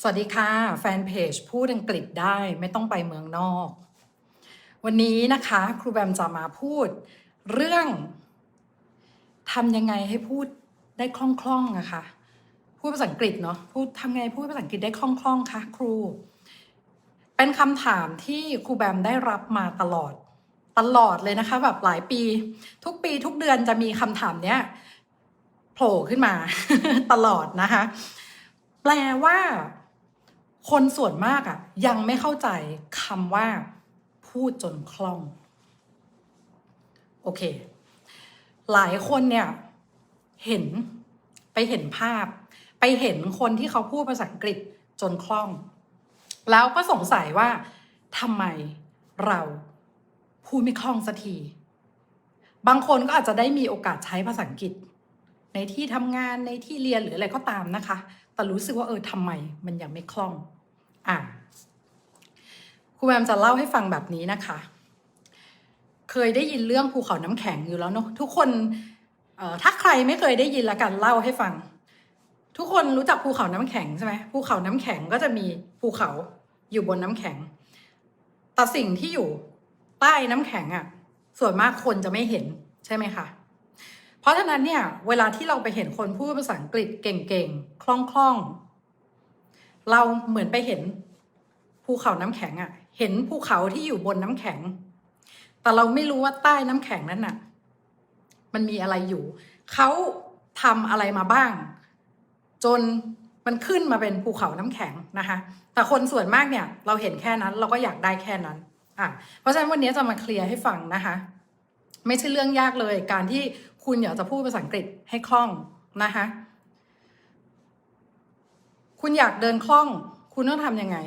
สวัสดีค่ะ แฟนเพจพูดอังกฤษได้ไม่ต้องไปเมืองนอก วันนี้นะคะครูแบมจะมาพูดเรื่องทำยังไงให้พูดได้คล่องๆอะคะพูดภาษาอังกฤษเนาะพูดทำไงพูดภาษาอังกฤษได้คล่องๆคะครู เป็นคำถามที่ครูแบมได้รับมาตลอดตลอดเลยนะคะ แบบหลายปี ทุกปีทุกเดือนจะมีคำถามเนี้ยโผล่ขึ้นมาตลอดนะคะ แปลว่า คนส่วนมากอะยังไม่เข้าใจคำว่า พูดจนคล่อง โอเค หลายคนเนี่ย เห็นไปเห็นภาพ ไปเห็นคนที่เขาพูดภาษาอังกฤษจนคล่อง แล้วก็สงสัยว่าทำไมเราพูดไม่คล่องสักที บางคนก็อาจจะได้มีโอกาสใช้ภาษาอังกฤษ ในที่ทำงานในที่เรียนหรืออะไรก็ตามนะคะ แต่รู้สึกว่าเออทำไมมันยังไม่คล่อง อะครูแอมจะเล่าให้ฟังแบบนี้นะคะ เคยได้ยินเรื่องภูเขาน้ำแข็งอยู่แล้วเนาะทุกคนถ้าใครไม่เคยได้ยินละกันเล่าให้ฟัง ทุกคนรู้จักภูเขาน้ำแข็งใช่ไหมภูเขาน้ำแข็งก็จะมีภูเขาอยู่บนน้ำแข็ง แต่สิ่งที่อยู่ใต้น้ำแข็งอะ่ะ ส่วนมากคนจะไม่เห็นใช่ไหมคะเพราะฉะนั้นเนี่ย เวลาที่เราไปเห็นคนพูดภาษาอังกฤษเก่งๆคล่องๆ เราเหมือนไปเห็นภูเขาน้ำแข็งอะ่ะ เห็นภูเขาที่อยู่บนน้ำแข็ง แต่เราไม่รู้ว่าใต้น้ำแข็งนั้นน่ะ มันมีอะไรอยู่ เขาทำอะไรมาบ้าง จนมันขึ้นมาเป็นภูเขาน้ำแข็งนะคะ แต่คนส่วนมากเนี่ย เราเห็นแค่นั้น เราก็อยากได้แค่นั้น อะ เพราะฉะนั้นวันนี้จะมาเคลียร์ให้ฟังนะคะ ไม่ใช่เรื่องยากเลย การที่คุณอยากจะพูดภาษาอังกฤษให้คล่องนะคะ คุณอยากเดินคล่อง คุณต้องทำยังไง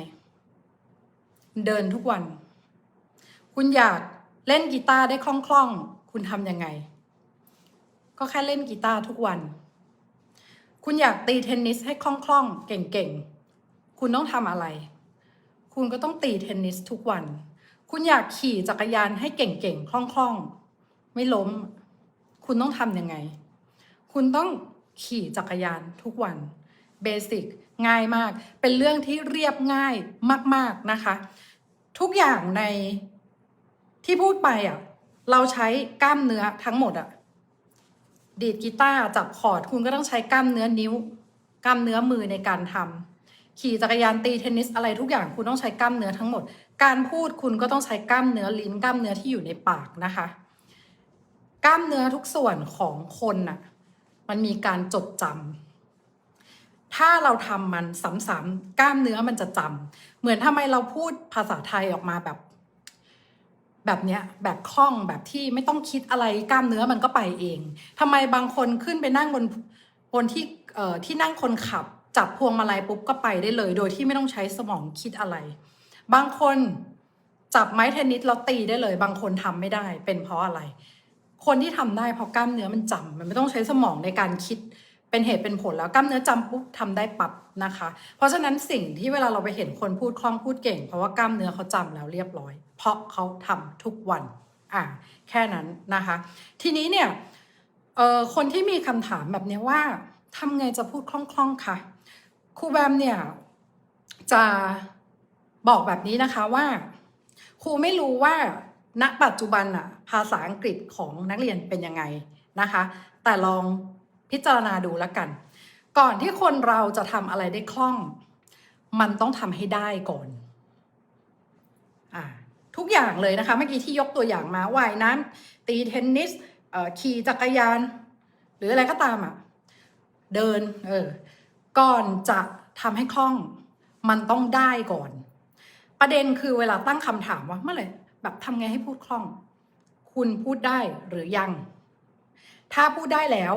เดินทุกวัน คุณอยากเล่นกีตาร์ได้คล่องๆ คุณทำยังไง ก็แค่เล่นกีตาร์ทุกวัน คุณอยากตีเทนนิสให้คล่องๆ เก่งๆ คุณต้องทำอะไร คุณก็ต้องตีเทนนิสทุกวัน คุณอยากขี่จักรยานให้เก่งๆ คล่องๆ ไม่ล้ม คุณต้องทำยังไง คุณต้องขี่จักรยานทุกวัน เบสิกง่ายมาก เป็นเรื่องที่เรียบง่ายมาก ๆนะคะ ทุกอย่างในที่พูดไปอะ เราใช้กล้ามเนื้อทั้งหมดอะ ดีดกีตาร์จับคอร์ดคุณก็ต้องใช้กล้ามเนื้อนิ้ว กล้ามเนื้อมือในการทำขี่จักรยานตีเทนนิสอะไรทุกอย่างคุณต้องใช้กล้ามเนื้อทั้งหมด การพูดคุณก็ต้องใช้กล้ามเนื้อลิ้นกล้ามเนื้อที่อยู่ในปากนะคะ กล้ามเนื้อทุกส่วนของคนน่ะ มันมีการจดจำ ถ้าเราทำมันซ้ำๆกล้ามเนื้อมันจะจำเหมือนทำไมเราพูดภาษาไทยออกมาแบบ แบบเนี้ยแบบคล่องแบบที่ไม่ต้องคิดอะไรกล้ามเนื้อมันก็ไปเองทำไมบางคนขึ้นไปนั่งบนบนที่เอ่อที่นั่งคนขับ จับพวงมาลัยปุ๊บก็ไปได้เลย โดยที่ไม่ต้องใช้สมองคิดอะไร บางคนจับไม้เทนนิสแล้วตีได้เลย บางคนทำไม่ได้ เป็นเพราะอะไร คนที่ทำได้เพราะกล้ามเนื้อมันจำมันไม่ต้องใช้สมองในการคิด เป็นเหตุเป็นผลแล้วกล้ามเนื้อจำปุ๊บทำได้ปับนะคะ เพราะฉะนั้นสิ่งที่เวลาเราไปเห็นคนพูดคล่องพูดเก่ง เพราะว่ากล้ามเนื้อเขาจำแล้วเรียบร้อย เพราะเขาทำทุกวันอ่าแค่นั้นนะคะ ทีนี้เนี่ยเอ่อคนที่มีคำถามแบบนี้ว่าทำไงจะพูดคล่องๆคะครูแบมเนี่ยจะบอกแบบนี้นะคะว่าครูไม่รู้ว่าณปัจจุบันอะภาษาอังกฤษของนักเรียนเป็นยังไงนะคะ แต่ลอง พิจารณาดูแล้วกัน ก่อนที่คนเราจะทำอะไรได้คล่อง มันต้องทำให้ได้ก่อนอ่าทุกอย่างเลยนะคะเมื่อกี้ที่ยกตัวอย่างมาว่ายน้ำตีเทนนิสขี่จักรยาน หรืออะไรก็ตามอะเดินเออก่อนจะทำให้คล่องมันต้องได้ก่อน ประเด็นคือเวลาตั้งคำถามว่าเมื่อไหร่แบบทำไงให้พูดคล่อง คุณพูดได้หรือยัง ถ้าพูดได้แล้ว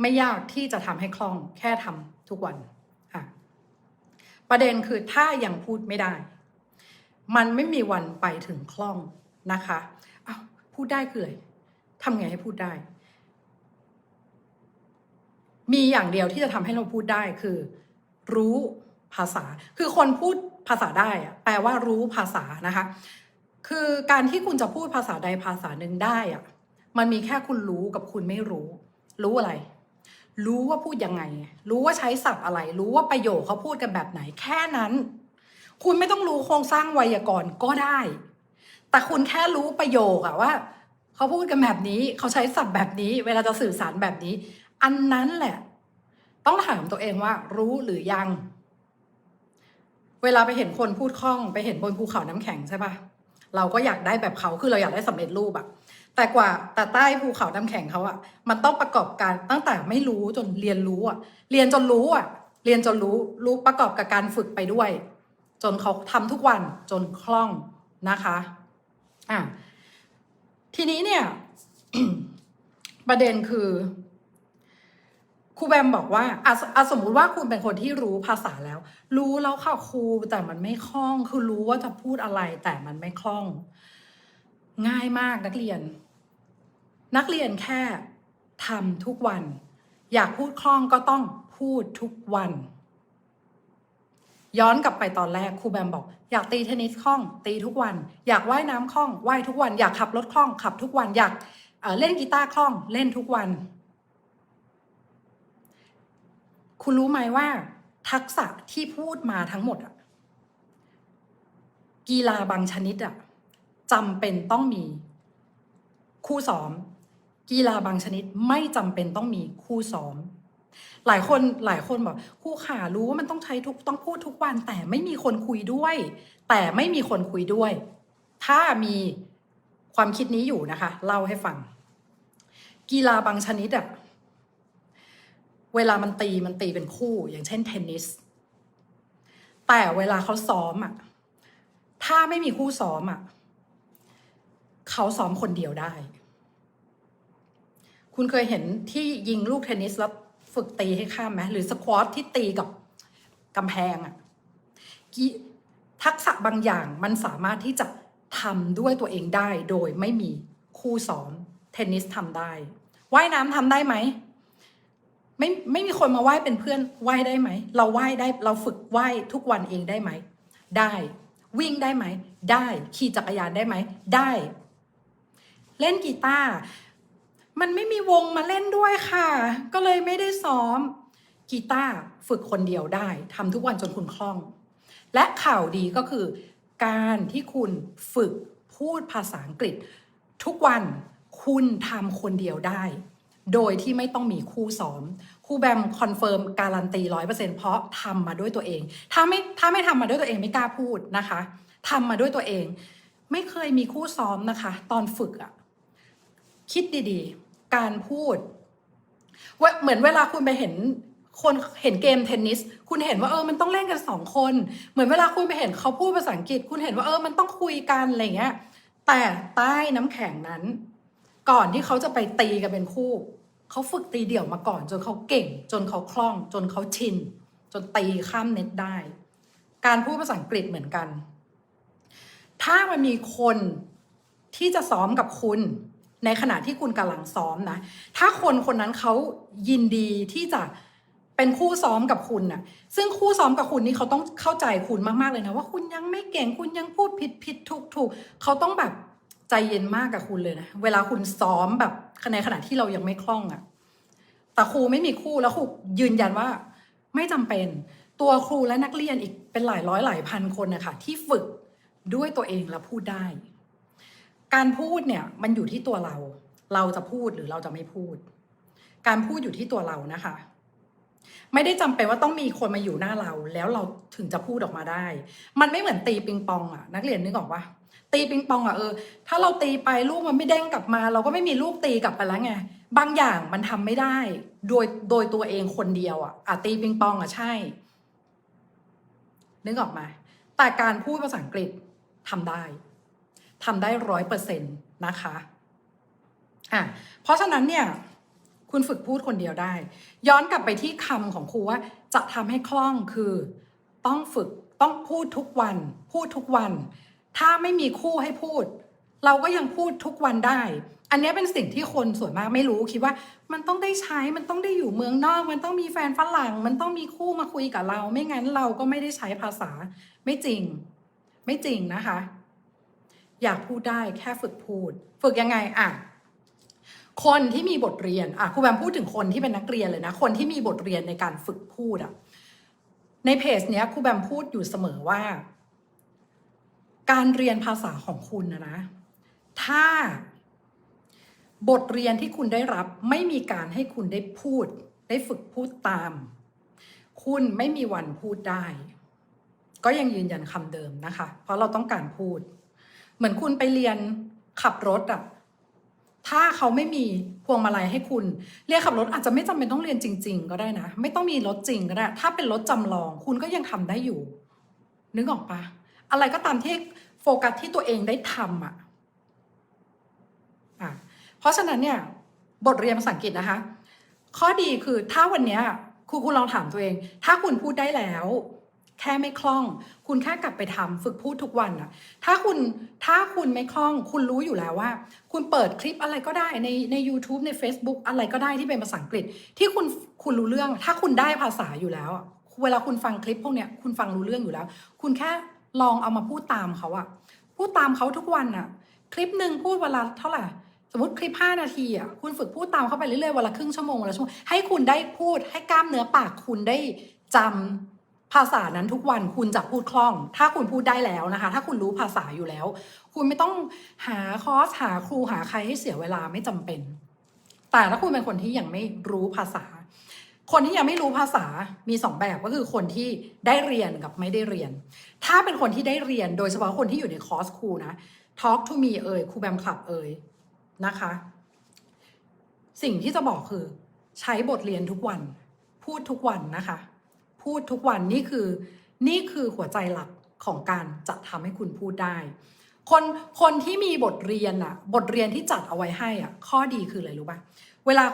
ไม่ยากที่จะทำให้คล่องแค่ทำทุกวันอะประเด็นคือถ้ายังพูดไม่ได้ มันไม่มีวันไปถึงคล่องนะคะอ้าวพูดได้คืออะไรทำไงให้พูดได้ มีอย่างเดียวที่จะทำให้เราพูดได้คือ รู้ภาษา คือคนพูดภาษาได้อะแปลว่ารู้ภาษานะคะ คือการที่คุณจะพูดภาษาใดภาษาหนึ่งได้อะมันมีแค่คุณรู้กับคุณไม่รู้ รู้อะไร รู้ว่าพูดยังไง รู้ว่าใช้ศัพท์อะไร รู้ว่าประโยคเขาพูดกันแบบไหน แค่นั้น คุณไม่ต้องรู้โครงสร้างไวยากรณ์ก็ได้ แต่คุณแค่รู้ประโยคอะว่าเขาพูดกันแบบนี้ เขาใช้ศัพท์แบบนี้ เวลาจะสื่อสารแบบนี้ อันนั้นแหละ ต้องถามตัวเองว่า รู้หรือยัง เวลาไปเห็นคนพูดคล่อง ไปเห็นบนภูเขาน้ำแข็งใช่ปะ เราก็อยากได้แบบเขาคือเราอยากได้สำเร็จรูปอะแต่กว่าแต่ใต้ภูเขาน้ำแข็งเขาอะมันต้องประกอบการตั้งแต่ไม่รู้จนเรียนรู้อะเรียนจนรู้อะเรียนจนรู้รู้ประกอบกับการฝึกไปด้วย จนเขาทำทุกวันจนคล่องนะคะอะทีนี้เนี่ยประเด็นคือ ครูแบมบอกว่าอะสมมุติว่าคุณเป็นคนที่รู้ภาษาแล้ว รู้แล้วค่ะครูแต่มันไม่คล่อง คือรู้ว่าจะพูดอะไรแต่มันไม่คล่อง ง่ายมากนักเรียน นักเรียนแค่ทำทุกวัน อยากพูดคล่องก็ต้องพูดทุกวัน ย้อนกลับไปตอนแรกครูแบมบอก อยากตีเทนนิสคล่อง ตีทุกวัน อยากว่ายน้ำคล่องว่ายทุกวัน อยากขับรถคล่อง ขับทุกวันอยากเเล่นกีตาร์คล่องเล่นทุกวัน คุณรู้ไหมว่า ทักษะที่พูดมาทั้งหมดอะกีฬาบางชนิดอะจำเป็นต้องมีคู่ซ้อม กีฬาบางชนิดไม่จำเป็นต้องมีคู่ซ้อม หลายคนหลายคนบอกครูขารู้ว่ามันต้องใช้ทุกต้องพูดทุกวัน แต่ไม่มีคนคุยด้วย แต่ไม่มีคนคุยด้วย ถ้ามีความคิดนี้อยู่นะคะ เล่าให้ฟัง กีฬาบางชนิดอะ เวลามันตีมันตีเป็นคู่ อย่างเช่นเทนนิส แต่เวลาเขาซ้อมอะ ถ้าไม่มีคู่ซ้อมอะ เขาซ้อมคนเดียวได้ คุณเคยเห็นที่ยิงลูกเทนนิสแล้วฝึกตีให้ข้ามไหมหรือสควอตที่ตีกับกำแพงอะทักษะบางอย่างมันสามารถที่จะทำด้วยตัวเองได้โดยไม่มีคู่ซ้อม เทนนิสทำได้ ว่ายน้ำทำได้ไหม ไม่ไม่มีคนมาว่ายเป็นเพื่อนว่ายได้ไหม เราว่ายได้เราฝึกว่ายทุกวันเองได้ไหม ได้วิ่งได้ไหม ได้ขี่จักรยานได้ไหม ได้ เล่นกีตาร์มันไม่มีวงมาเล่นด้วยค่ะ ก็เลยไม่ได้ซ้อมกีตาร์ฝึกคนเดียวได้ทำทุกวันจนคุณคล่อง และข่าวดีก็คือ การที่คุณฝึกพูดภาษาอังกฤษ ทุกวันคุณทำคนเดียวได้ โดยที่ไม่ต้องมีคู่ซ้อมครูแบมคอนเฟิร์มการันตีร้อยเปอร์เซ็นเพราะทำมาด้วยตัวเอง ถ้าไม่ถ้าไม่ทำมาด้วยตัวเองไม่กล้าพูดนะคะทำมาด้วยตัวเอง ไม่เคยมีคู่ซ้อมนะคะ ตอนฝึกอะคิดดีๆ การพูดเวเหมือนเวลาคุณไปเห็นคนเห็นเกมเทนนิส คุณเห็นว่าเออมันต้องเล่นกันสองคน เหมือนเวลาคุณไปเห็นเขาพูดภาษาอังกฤษ คุณเห็นว่าเออมันต้องคุยกันอะไรเงี้ยแต่ใต้น้ำแข็งนั้น ก่อนที่เขาจะไปตีกันเป็นคู่ เขาฝึกตีเดี่ยวมาก่อน จนเขาเก่ง จนเขาคล่อง จนเขาชิน จนตีข้ามเน็ตได้ การพูดภาษาอังกฤษเหมือนกัน ถ้ามันมีคนที่จะซ้อมกับคุณ ในขณะที่คุณกำลังซ้อมนะ ถ้าคนคนนั้นเขายินดีที่จะเป็นคู่ซ้อมกับคุณน่ะ ซึ่งคู่ซ้อมกับคุณนี่เขาต้องเข้าใจคุณมากๆเลยนะว่าคุณยังไม่เก่งคุณยังพูดผิดผิดถูกถูกเขาต้องแบบ ใจเย็นมากกับคุณเลยนะ เวลาคุณซ้อมแบบในขณะที่เรายังไม่คล่องอะ่ะ แต่ครูไม่มีคู่แล้วครูยืนยันว่า ไม่จำเป็นตัวครูและนักเรียนอีกเป็นหลายร้อยหลายพันคนนะคะที่ฝึกด้วยตัวเองแล้วพูดได้ การพูดเนี่ยมันอยู่ที่ตัวเรา เราจะพูดหรือเราจะไม่พูด การพูดอยู่ที่ตัวเรานะคะ ไม่ได้จำเป็นว่าต้องมีคนมาอยู่หน้าเรา แล้วเราถึงจะพูดออกมาได้ มันไม่เหมือนตีปิงปองอะนักเรียนนึกออกปะ ตีปิงปองอะเออ ถ้าเราตีไปลูกมันไม่เด้งกลับมา เราก็ไม่มีลูกตีกลับไปแล้วไงบางอย่างมันทำไม่ได้ โดยโดยตัวเองคนเดียวอะอะตีปิงปองอะใช่ นึกออกมา แต่การพูดภาษาอังกฤษทำได้ทำได้ร้อยเปอร์เซ็นต์นะคะอะเพราะฉะนั้นเนี่ย คุณฝึกพูดคนเดียวได้ ย้อนกลับไปที่คำของครูว่าจะทำให้คล่องคือ ต้องฝึกต้องพูดทุกวัน พูดทุกวัน ถ้าไม่มีคู่ให้พูด เราก็ยังพูดทุกวันได้ อันนี้เป็นสิ่งที่คนส่วนมากไม่รู้คิดว่า มันต้องได้ใช้มันต้องได้อยู่เมืองนอก มันต้องมีแฟนฝรั่ง มันต้องมีคู่มาคุยกับเรา ไม่งั้นเราก็ไม่ได้ใช้ภาษา ไม่จริง ไม่จริงนะคะ อยากพูดได้แค่ฝึกพูด ฝึกยังไงอะคนที่มีบทเรียนอะครูแบมพูดถึงคนที่เป็นนักเรียนเลยนะ คนที่มีบทเรียนในการฝึกพูดอะ ในเพจเนี้ยครูแบมพูดอยู่เสมอว่า การเรียนภาษาของคุณนะนะ ถ้า บทเรียนที่คุณได้รับไม่มีการให้คุณได้พูด ได้ฝึกพูดตาม คุณไม่มีวันพูดได้ ก็ยังยืนยันคำเดิมนะคะ เพราะเราต้องการพูด เหมือนคุณไปเรียนขับรถอะถ้าเขาไม่มีพวงมาลัยให้คุณ เรียนขับรถอาจจะไม่จำเป็นต้องเรียนจริง ๆ ก็ได้นะ ไม่ต้องมีรถจริงก็ได้ ถ้าเป็นรถจำลอง คุณก็ยังทำได้อยู่ นึกออกปะ อะไรก็ตามที่โฟกัสที่ตัวเองได้ทำอะอะ เพราะฉะนั้นเนี่ย บทเรียนภาษาอังกฤษนะคะ ข้อดีคือถ้าวันเนี้ยครูคุณลองถามตัวเอง ถ้าคุณพูดได้แล้ว แค่ไม่คล่อง คุณแค่กลับไปทำฝึกพูดทุกวันอะถ้าคุณถ้าคุณไม่คล่อง คุณรู้อยู่แล้วว่า คุณเปิดคลิปอะไรก็ได้ในใน u t u b e ใน Facebook อะไรก็ได้ที่เป็นภาษาอังกฤษ ที่คุณคุณรู้เรื่อง ถ้าคุณได้ภาษาอยู่แล้ว เวลาคุณฟังคลิปพวกเนี้ยคุณฟังรู้เรื่องอยู่แล้ว คุณแค่ ลองเอามาพูดตามเขาอะพูดตามเขาทุกวันอะคลิปหนึ่งพูดเวลาเท่าไหร่ สมมติคลิป 5 นาทีอะคุณฝึกพูดตามเข้าไปเรื่อยๆวันละครึ่งชั่วโมงวันละชั่วโมงให้คุณได้พูดให้กล้ามเนื้อปากคุณได้จำภาษานั้นทุกวันคุณจะพูดคล่อง ถ้าคุณพูดได้แล้วนะคะ ถ้าคุณรู้ภาษาอยู่แล้ว คุณไม่ต้องหาคอร์สหาครูหาใครให้เสียเวลาไม่จำเป็น แต่ถ้าคุณเป็นคนที่ยังไม่รู้ภาษา คนที่ยังไม่รู้ภาษามีสองแบบก็คือคนที่ได้เรียนกับไม่ได้เรียน ถ้าเป็นคนที่ได้เรียนโดยเฉพาะคนที่อยู่ในคอร์สครูนะ Talk to me เอ่ยครูแบมคลับเอ่ยนะคะ สิ่งที่จะบอกคือ ใช้บทเรียนทุกวัน พูดทุกวันนะคะ พูดทุกวันนี่คือ นี่คือหัวใจหลักของการจะทำให้คุณพูดได้ คนคนที่มีบทเรียนอะบทเรียนที่จัดเอาไว้ให้อะข้อดีคืออะไรรู้ปะเวลา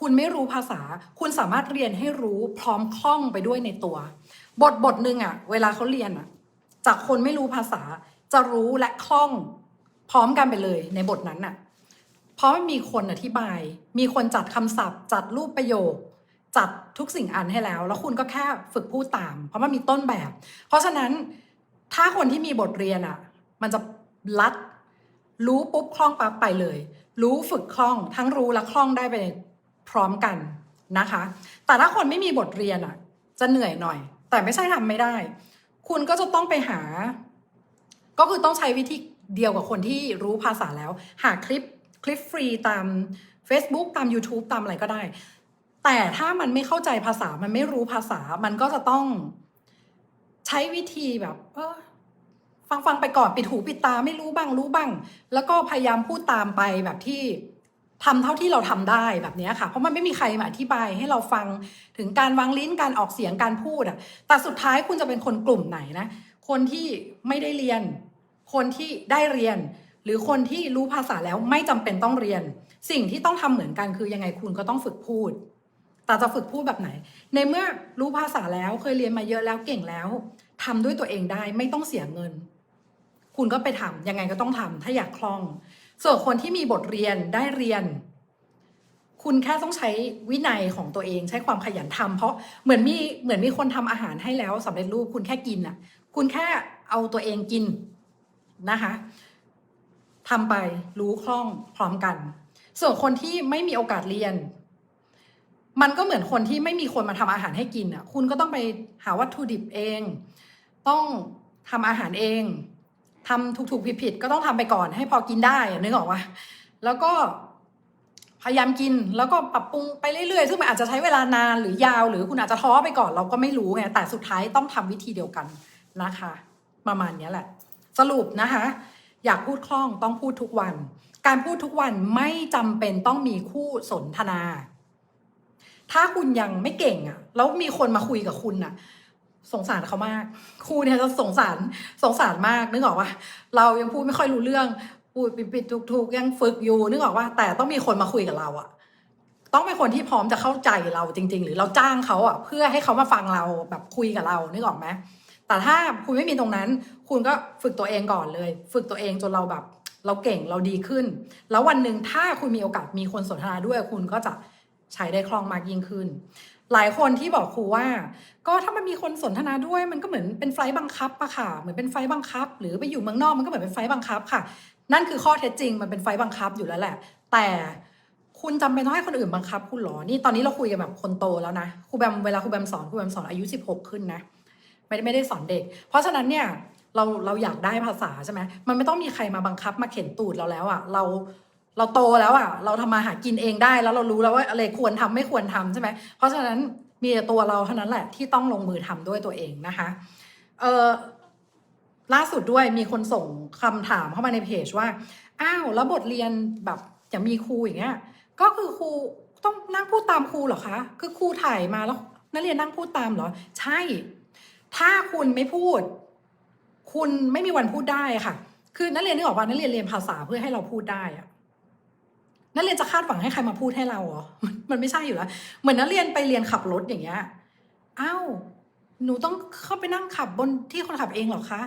คุณไม่รู้ภาษา คุณสามารถเรียนให้รู้พร้อมคล่องไปด้วยในตัว บทบทหนึ่งอะเวลาเขาเรียนอะจากคนไม่รู้ภาษา จะรู้และคล่อง พร้อมกันไปเลยในบทนั้นน่ะเพราะมันมีคนอธิบาย มีคนจัดคำศัพท์ จัดรูปประโยค จัดทุกสิ่งอันให้แล้ว แล้วคุณก็แค่ฝึกพูดตาม เพราะมันมีต้นแบบ เพราะฉะนั้นถ้าคนที่มีบทเรียนอะมันจะลัด รู้ปุ๊บคล่องปั๊บไปเลย รู้ฝึกคล่อง ทั้งรู้และคล่องได้ไป พร้อมกันนะคะ แต่ถ้าคนไม่มีบทเรียนอะ จะเหนื่อยหน่อย แต่ไม่ใช่ทำไม่ได้ คุณก็จะต้องไปหา ก็คือต้องใช้วิธีเดียวกับคนที่รู้ภาษาแล้ว หาคลิปคลิปฟรีตาม Facebook ตาม YouTube ตามอะไรก็ได้ แต่ถ้ามันไม่เข้าใจภาษามันไม่รู้ภาษามันก็จะต้องใช้วิธีแบบ เออฟังฟังไปก่อนปิดหูปิดตาไม่รู้บ้างรู้บ้าง แล้วก็พยายามพูดตามไปแบบที่ ทำเท่าที่เราทำได้แบบนี้ค่ะ เพราะมันไม่มีใครมาอธิบายให้เราฟังถึงการวางลิ้นการออกเสียงการพูดอะแต่สุดท้ายคุณจะเป็นคนกลุ่มไหนนะ คนที่ไม่ได้เรียน คนที่ได้เรียน หรือคนที่รู้ภาษาแล้วไม่จำเป็นต้องเรียน สิ่งที่ต้องทำเหมือนกันคือยังไงคุณก็ต้องฝึกพูด แต่จะฝึกพูดแบบไหน ในเมื่อรู้ภาษาแล้วเคยเรียนมาเยอะแล้วเก่งแล้วทำด้วยตัวเองได้ไม่ต้องเสียเงิน คุณก็ไปทำยังไงก็ต้องทำถ้าอยากคล่อง ส่วนคนที่มีบทเรียนได้เรียน คุณแค่ต้องใช้วินัยของตัวเองใช้ความขยันทำเพราะเหมือนมีเหมือนมีคนทำอาหารให้แล้วสำเร็จรูปคุณแค่กินอะคุณแค่เอาตัวเองกินนะคะทำไปรู้คล่องพร้อมกัน ส่วนคนที่ไม่มีโอกาสเรียน มันก็เหมือนคนที่ไม่มีคนมาทำอาหารให้กินอะ คุณก็ต้องไปหาวัตถุดิบเอง ต้องทำอาหารเอง ทำถูกๆผิดๆก็ต้องทำไปก่อนให้พอกินได้นึกออกว่าแล้วก็พยายามกินแล้วก็ปรับปรุงไปเรื่อยๆ ซึ่งมันอาจจะใช้เวลานานหรือยาว หรือคุณอาจจะท้อไปก่อนเราก็ไม่รู้ไงแต่สุดท้ายต้องทำวิธีเดียวกันนะคะ ประมาณนี้แหละ สรุปนะคะ อยากพูดคล่องต้องพูดทุกวัน การพูดทุกวันไม่จำเป็นต้องมีคู่สนทนา ถ้าคุณยังไม่เก่งอะ่ะแล้วมีคนมาคุยกับคุณอะ สงสารเขามากครูเนี่ยจะสงสารสงสารมากนึกออกว่าเรายังพูดไม่ค่อยรู้เรื่องพูดปิดๆถูกๆยังฝึกอยู่นึกออกว่าแต่ต้องมีคนมาคุยกับเราอะต้องเป็นคนที่พร้อมจะเข้าใจเราจริง ๆ หรือเราจ้างเขาอะเพื่อให้เขามาฟังเราแบบคุยกับเรานึกออกไหมแต่ถ้าคุณไม่มีตรงนั้น คุณก็ฝึกตัวเองก่อนเลย ฝึกตัวเองจนเราแบบ เราเก่งเราดีขึ้น แล้ววันหนึ่งถ้าคุณมีโอกาสมีคนสนทนาด้วย คุณก็จะใช้ได้คล่องมากยิ่งขึ้น หลายคนที่บอกครูว่า ก็ถ้ามันมีคนสนทนาด้วยมันก็เหมือนเป็นไฟล์บังคับอะค่ะ เหมือนเป็นไฟล์บังคับ หรือไปอยู่เมืองนอกมันก็เหมือนเป็นไฟล์บังคับค่ะ นั่นคือข้อเท็จจริงมันเป็นไฟล์บังคับอยู่แล้วแหละ แต่คุณจำเป็นต้องให้คนอื่นบังคับ คุณหรอ นี่ตอนนี้เราคุยกันแบบคนโตแล้วนะครูแบมเวลาครูแบมสอนครูแบมสอนอายุสิบหกขึ้นนะไม่ได้ไม่ได้สอนเด็ก เพราะฉะนั้นเนี่ยเราเราอยากได้ภาษาใช่ไหมมันไม่ต้องมีใครมาบังคับมาเข็นตูดเราแล้วอะ่ะเรา เราโตแล้วอะ่ะ เราทำมาหากินเองได้แล้วเรารู้แล้วว่าอะไรควรทำไม่ควรทำใช่ไหมเพราะฉะนั้นมีแต่ตัวเราเท่านั้นแหละที่ต้องลงมือทำด้วยตัวเองนะคะ เออล่าสุดด้วยมีคนส่งคำถามเข้ามาในเพจว่า อ้าวแล้วบทเรียนแบบอย่างมีครูอย่างเงี้ย ก็คือครูต้องนั่งพูดตามครูเหรอคะ คือครูถ่ายมาแล้วนักเรียนนั่งพูดตามเหรอ ใช่ ถ้าคุณไม่พูด คุณไม่มีวันพูดได้ค่ะ คือนักเรียนนึกออกว่านักเรียนเรียนภาษาเพื่อให้เราพูดได้อะ นักเรียนจะคาดหวังให้ใครมาพูดให้เราเหรอมันไม่ใช่อยู่แล้ว เหมือนนักเรียนไปเรียนขับรถอย่างเงี้ยอ้าวหนูต้องเข้าไปนั่งขับบนที่คนขับเองเหรอคะ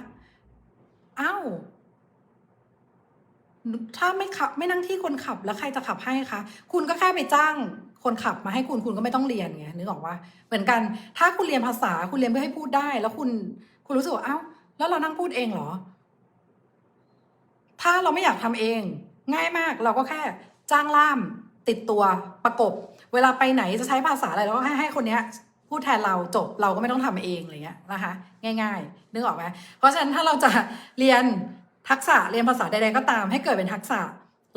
อ้าวถ้าไม่ขับไม่นั่งที่คนขับแล้วใครจะขับให้คะ คุณก็แค่ไปจ้างคนขับมาให้คุณคุณก็ไม่ต้องเรียนไงนึกออกว่า เหมือนกัน ถ้าคุณเรียนภาษาคุณเรียนเพื่อให้พูดได้ แล้วคุณคุณรู้สึกว่าเอ้า แล้วเรานั่งพูดเองเหรอ ถ้าเราไม่อยากทำเอง ง่ายมากเราก็แค่ จ้างล่ามติดตัวประกบ เวลาไปไหนจะใช้ภาษาอะไรเราก็ให้ให้คนเนี้ยพูดแทนเราจบเราก็ไม่ต้องทำเองอะไรเงี้ยนะคะ ง่าย ๆ นึกออกไหมเพราะฉะนั้นถ้าเราจะเรียนทักษะเรียนภาษาใดๆก็ตาม ให้เกิดเป็นทักษะ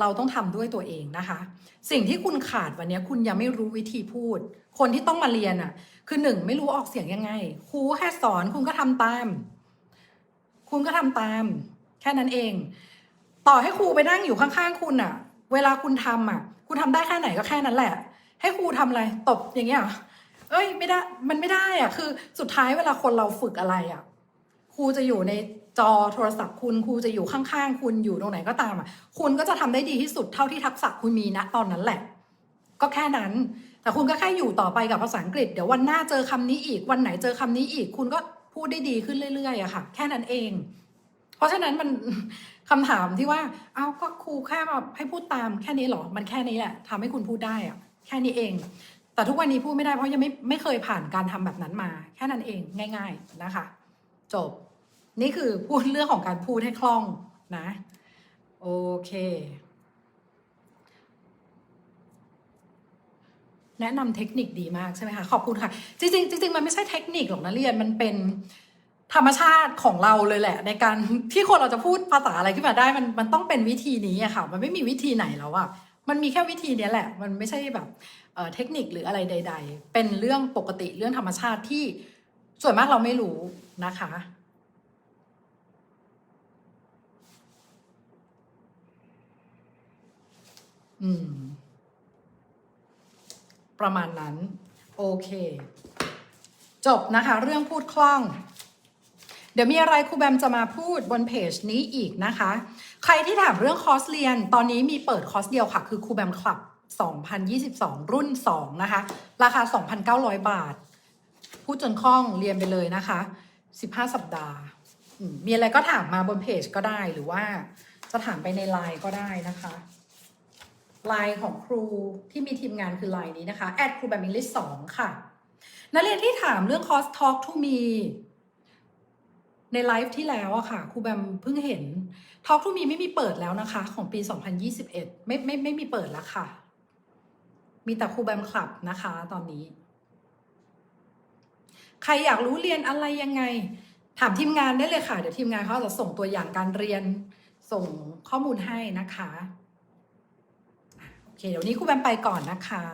เราต้องทำด้วยตัวเองนะคะ สิ่งที่คุณขาดวันนี้คุณยังไม่รู้วิธีพูด คนที่ต้องมาเรียนอะ คือหนึ่งไม่รู้ออกเสียงยังไงครูแค่สอนคุณก็ทำตาม คุณก็ทำตาม แค่นั้นเอง ต่อให้ครูไปนั่งอยู่ข้างๆคุณอะ เวลาคุณทำอะ คุณทำได้แค่ไหนก็แค่นั้นแหละ ให้ครูทำอะไรตบอย่างเงี้ยเหรอเอ้ยไม่ได้มันไม่ได้อะ คือสุดท้ายเวลาคนเราฝึกอะไรอะครูจะอยู่ในจอโทรศัพท์คุณครูจะอยู่ข้างๆ คุณอยู่ตรงไหนก็ตามอะ คุณก็จะทำได้ดีที่สุดเท่าที่ทักษะคุณมีณตอนนั้นแหละ ก็แค่นั้น แต่คุณก็แค่อยู่ต่อไปกับภาษาอังกฤษ เดี๋ยววันหน้าเจอคำนี้อีก วันไหนเจอคำนี้อีก คุณก็พูดได้ดีขึ้นเรื่อยๆอะค่ะ แค่นั้นเอง เพราะฉะนั้นมัน คำถามที่ว่า เอาก็ครูแค่มาให้พูดตามแค่นี้หรอ มันแค่นี้แหละทำให้คุณพูดได้อะแค่นี้เอง แต่ทุกวันนี้พูดไม่ได้เพราะยังไม่ไม่เคยผ่านการทำแบบนั้นมา แค่นั้นเองง่าย ๆนะคะ จบ นี่คือพูดเรื่องของการพูดให้คล่องนะ โอเค แนะนำเทคนิคดีมากใช่ไหมคะ ขอบคุณค่ะ จริงๆจริงๆมันไม่ใช่เทคนิคหรอกนะเรียนมันเป็น ธรรมชาติของเราเลยแหละ ในการที่คนเราจะพูดภาษาอะไรขึ้นมาได้ มันมันต้องเป็นวิธีนี้อะค่ะ มันไม่มีวิธีไหนแล้วอะมันมีแค่วิธีนี้แหละ มันไม่ใช่แบบเเทคนิคหรืออะไรใด ๆ เป็นเรื่องปกติเรื่องธรรมชาติที่ส่วนมากเราไม่รู้นะคะ อืม ประมาณนั้น โอเค จบนะคะ เรื่องพูดคล่อง เดี๋ยวมีอะไรครูแบมจะมาพูดบนเพจนี้อีกนะคะ ใครที่ถามเรื่องคอร์สเรียน ตอนนี้มีเปิดคอร์สเดียวค่ะ คือครูแบมคลับ 2022 รุ่น 2 นะคะ ราคา 2,900 บาท พูดจนคล่องเรียนไปเลยนะคะ 15 สัปดาห์ มีอะไรก็ถามมาบนเพจก็ได้หรือว่าจะถามไปในไลน์ก็ได้นะคะไลน์ของครูที่มีทีมงานคือไลน์นี้นะคะแอดครูแบบมิงลิสสองค่ะ นักเรียนที่ถามเรื่องคอร์ส Talk to me ในไลฟ์ที่แล้วอะค่ะครูแบมเพิ่งเห็น Talk to me ไม่มีเปิดแล้วนะคะ ของปี 2021 ไม่ไม่ไม่มีเปิดแล้วค่ะ มีแต่ครูแบมคลับนะคะ ตอนนี้ ใครอยากรู้เรียนอะไรยังไง ถามทีมงานได้เลยค่ะ เดี๋ยวทีมงานเขาจะส่งตัวอย่างการเรียนส่งข้อมูลให้นะคะโอเคเดี๋ยวนี้ครูแบมไปก่อนนะคะ